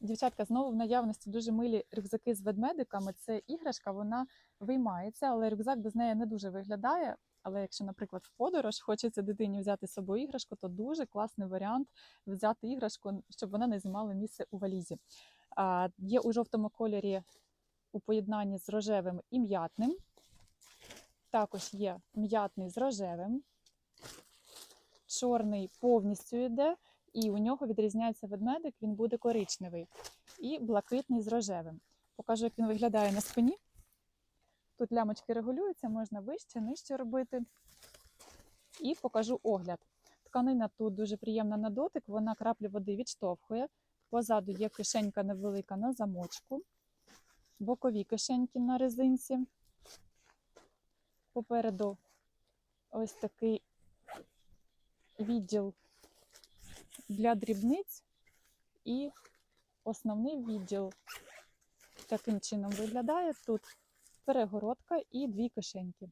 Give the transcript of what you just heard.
Дівчатка, знову в наявності дуже милі рюкзаки з ведмедиками. Це іграшка, вона виймається, але рюкзак без неї не дуже виглядає. Але якщо, наприклад, в подорож хочеться дитині взяти з собою іграшку, то дуже класний варіант взяти іграшку, щоб вона не займала місце у валізі. А, є у жовтому кольорі у поєднанні з рожевим і м'ятним. Також є м'ятний з рожевим. Чорний повністю йде, і у нього відрізняється ведмедик, він буде коричневий. І блакитний з рожевим. Покажу, як він виглядає на спині. Тут лямочки регулюються, можна вище, нижче робити. І покажу огляд. Тканина тут дуже приємна на дотик, вона краплі води відштовхує. Позаду є кишенька невелика на замочку, бокові кишеньки на резинці. Попереду ось такий відділ для дрібниць і основний відділ таким чином виглядає тут перегородка і дві кишеньки.